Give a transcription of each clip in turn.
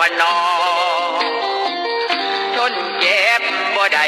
วนอทนเจ็บบ่ได้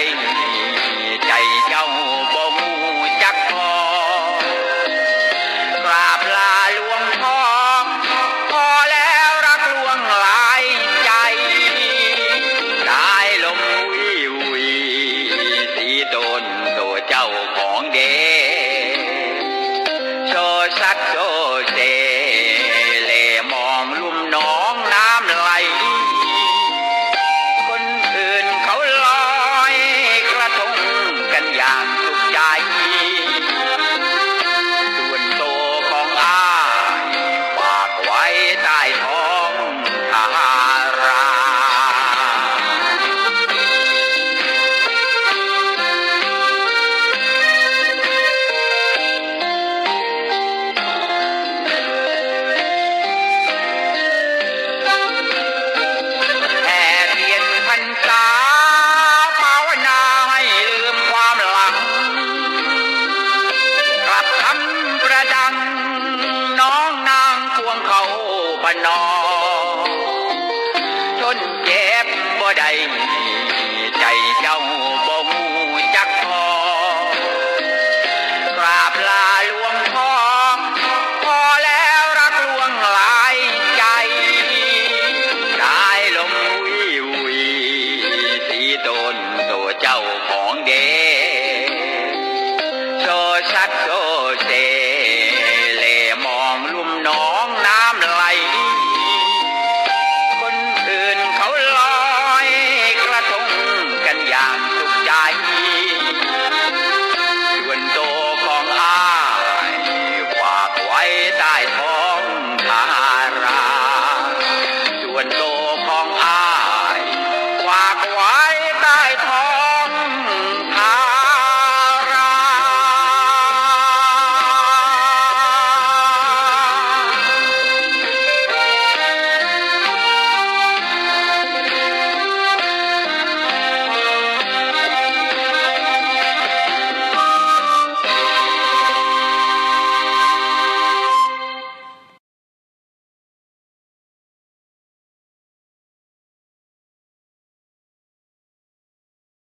ใจเจ้าบ่หูจักพอราบลาลวงพ่อพอแล้วรักลวงลายใจ ได้ลมวิวิตีตนตัวเจ้าของเดโซชัดโซ